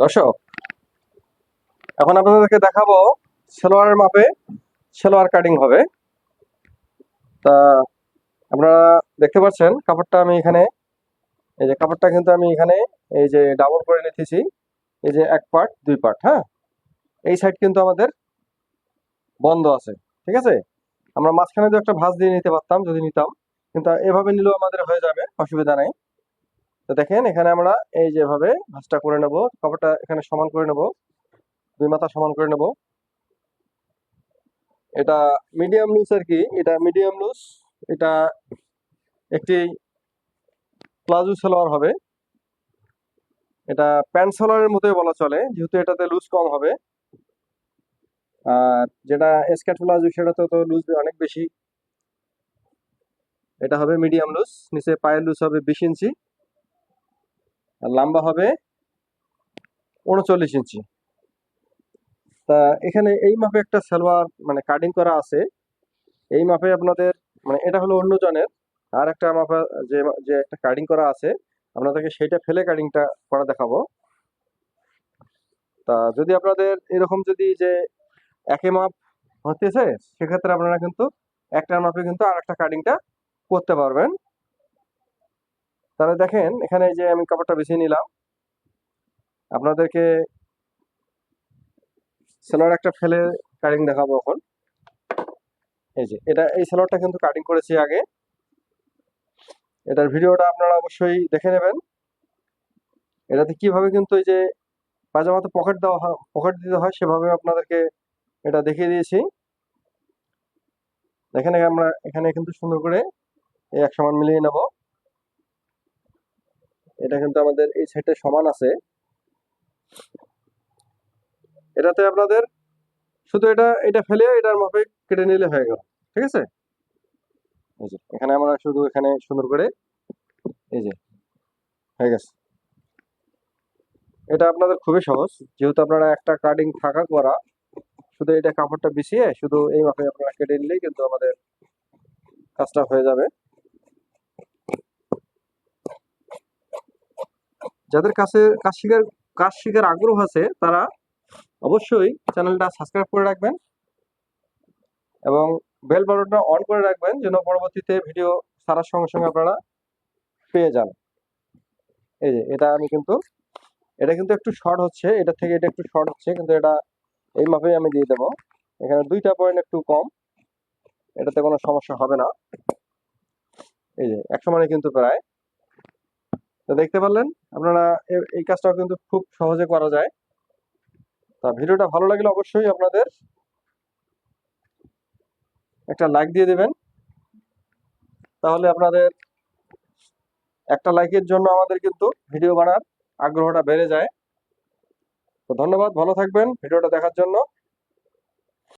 দর্শক, এখন আপনাদেরকে দেখাবো সেলোয়ারের মাপে সেলোয়ার কাটিং হবে। তা আপনারা দেখতে পাচ্ছেন, কাপড়টা আমি এখানে, এই যে কাপড়টা কিন্তু আমি এখানে এই যে ডাবল করে নিতেছি, এই যে এক পার্ট দুই পার্ট হ্যাঁ? এই সাইড কিন্তু আমাদের বন্ধ আছে, ঠিক আছে? আমরা মাঝখানে তো একটা ভাঁজ দিয়ে নিতে পারতাম, যদি নিতাম, কিন্তু এভাবে নিলেও আমাদের হয়ে যাবে, অসুবিধা নাই। তো দেখেন, এখানে আমরা এই যেভাবে ভাঁজটা করে নেব, কাপড়টা এখানে সমান করে নেব, দুই মাথা সমান করে নেব। এটা মিডিয়াম লুজ আর কি, এটা মিডিয়াম লুজ এটা একটি প্লাজো সালোয়ার হবে। এটা প্যান্ট সালোয়ারের মতোই বলা চলে, যেহেতু এটাতে লুজ কম হবে। আর যেটা স্কার্ট প্লাজো সেটাতে তো লুজ অনেক বেশি। এটা হবে মিডিয়াম লুজ নিচে পায়ের লুজ হবে বিশ ইঞ্চি। আর লম্বা হবে উনচল্লিশ ইঞ্চি। তা এখানে এই মাপে একটা সালোয়ার মানে কাটিং করা আছে। এই মাপে আপনাদের মানে এটা হলো অন্য জনের আর একটা মাপে যে যে একটা কাটিং করা আছে, আপনাদেরকে সেইটা ফেলে কাটিংটা করা দেখাবো। তা যদি আপনাদের এরকম যদি যে একই মাপ হতেছে, সেক্ষেত্রে আপনারা কিন্তু একটা মাপে কিন্তু আর একটা কাটিংটা করতে পারবেন। তাহলে দেখেন, এখানে যে আমি কাপড়টা বেছে নিলাম, আপনাদেরকে সেলোয়ার একটা ফেলে কাটিং দেখাবো এখন। এই যে, এটা, এই সেলোয়ারটা কিন্তু কাটিং করেছি আগে। এটার ভিডিওটা আপনারা অবশ্যই দেখে নেবেন। এটাতে কীভাবে কিন্তু এই যে পাজামাতে পকেট দেওয়া হয় পকেট দিতে হয়, সেভাবে আপনাদেরকে এটা দেখিয়ে দিয়েছি। এখানে আমরা এখানে কিন্তু সুন্দর করে এক সমান মিলিয়ে নেব। এটা কিন্তু আমাদের এই সাইডে সমান আছে। এটাতে আপনাদের শুধু এটা এটা ফেলে এটার মাপে কেটে নিলে হয়ে গেল। ঠিক আছে? এই যে, এখানে আমরা শুধু এখানে সুন্দর করে এই যে, হয়ে গেছে। এটা আপনাদের খুবই সহজ। যেহেতু আপনারা একটা কাটিং ফাঁকা করা, শুধু এটা কাপড়টা বিছিয়ে শুধু এই মাপে আপনারা কেটে নিলেই কিন্তু আমাদের কাজটা হয়ে যাবে। যাদের কাছে কাজ শিখার কাজ শিখার আগ্রহ আছে, তারা অবশ্যই চ্যানেলটা সাবস্ক্রাইব করে রাখবেন এবং বেল বাটনটা অন করে রাখবেন যেন পরবর্তীতে ভিডিও ছাড়ার সঙ্গে সঙ্গে আপনারা পেয়ে যান। এই যে, এটা আমি কিন্তু, এটা কিন্তু একটু শর্ট হচ্ছে, এটা থেকে এটা একটু শর্ট হচ্ছে, কিন্তু এটা এই মাপেই আমি দিয়ে দেবো। এখানে দুইটা পয়েন্ট একটু কম, এটাতে কোনো সমস্যা হবে না। এই যে, একশো মানে কিন্তু প্রায়। তো দেখতে পারলেন, আপনারা এই কাজটাও কিন্তু খুব সহজে করা যায়। তা ভিডিওটা ভালো লাগলে অবশ্যই আপনাদের একটা লাইক দিয়ে দেবেন। তাহলে আপনাদের একটা লাইকের জন্য আমাদের কিন্তু ভিডিও বানার আগ্রহটা বেড়ে যায়। তো ধন্যবাদ, ভালো থাকবেন। ভিডিওটা দেখার জন্য।